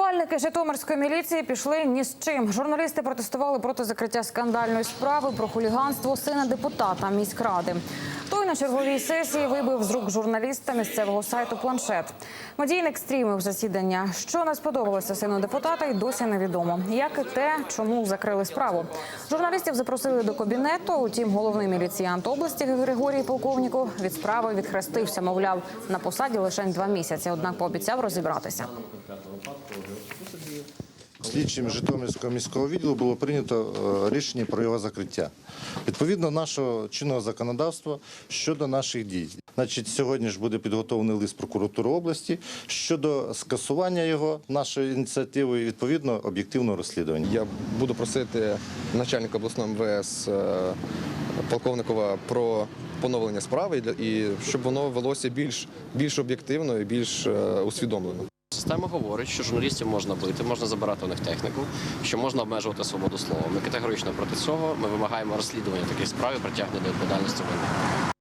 Рятувальники Житомирської міліції пішли ні з чим. Журналісти протестували проти закриття скандальної справи про хуліганство сина депутата міськради. Той на черговій сесії вибив з рук журналіста місцевого сайту планшет. Медійник стрімив засідання. Що не сподобалося сину депутата, й досі невідомо. Як і те, чому закрили справу. Журналістів запросили до кабінету. Утім, головний міліціянт області Григорій Полковніков від справи відхрестився. Мовляв, на посаді лише два місяці. Однак пообіцяв розібратися. Слідчим Житомирського міського відділу було прийнято е, рішення про його закриття. Відповідно нашого чинного законодавства щодо наших дій. Значить, сьогодні ж буде підготовлений лист прокуратури області щодо скасування його нашої ініціативи і відповідно об'єктивного розслідування. Я буду просити начальника обласного МВС е, Полковникова про поновлення справи і щоб воно велося більш, більш об'єктивно і більш е, усвідомлено. Система говорить, що журналістів можна бити, можна забирати у них техніку, що можна обмежувати свободу слова. Ми категорично проти цього. Ми вимагаємо розслідування таких справ і притягнення до відповідальності винних.